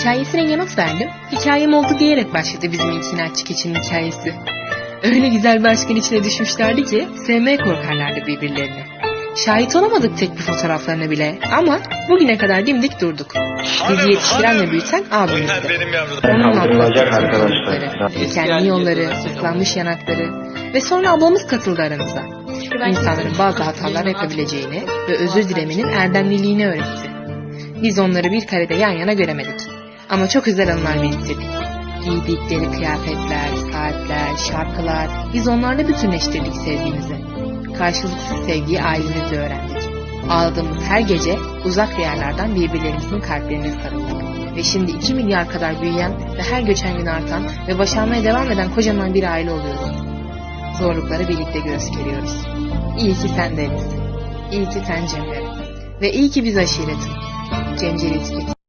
Hikayesine yanıt verdim. Hikayem oldu diyerek başladı bizim ilk inatçı keçinin hikayesi. Öyle güzel bir aşkın içine düşmüşlerdi ki sevmeye korkarlardı birbirlerini. Şahit olamadık tek bir fotoğraflarına bile ama bugüne kadar dimdik durduk. Bizi yetiştiren ve büyüten abimizdi. benim yavrum. Onunla Kaldırılacak atlattık arkadaşlar. zorlukları, dikenli yolları, ıslanmış yanakları ve sonra ablamız katıldı aramıza. İnsanların bazı hatalar yapabileceğini ve özür dilemenin erdemliliğini öğretti. Biz onları bir karede yan yana göremedik. Ama çok özel anılar biriktirdik. Giydikleri kıyafetler, saatler, şarkılar, biz onlarla bütünleştirdik sevgimizi. Karşılıksız sevgiyi ailemizle öğrendik. Ağladığımız her gece uzak diyarlardan birbirlerimizin kalplerine sarıldık. Ve şimdi 2 milyar kadar büyüyen ve her geçen gün artan ve başarmaya devam eden kocaman bir aile oluyoruz. Zorlukları birlikte göğüs geriyoruz. İyi ki sen Deniz. İyi ki sen Cemre. Ve iyi ki biz aşiretim. Cemcir İsket.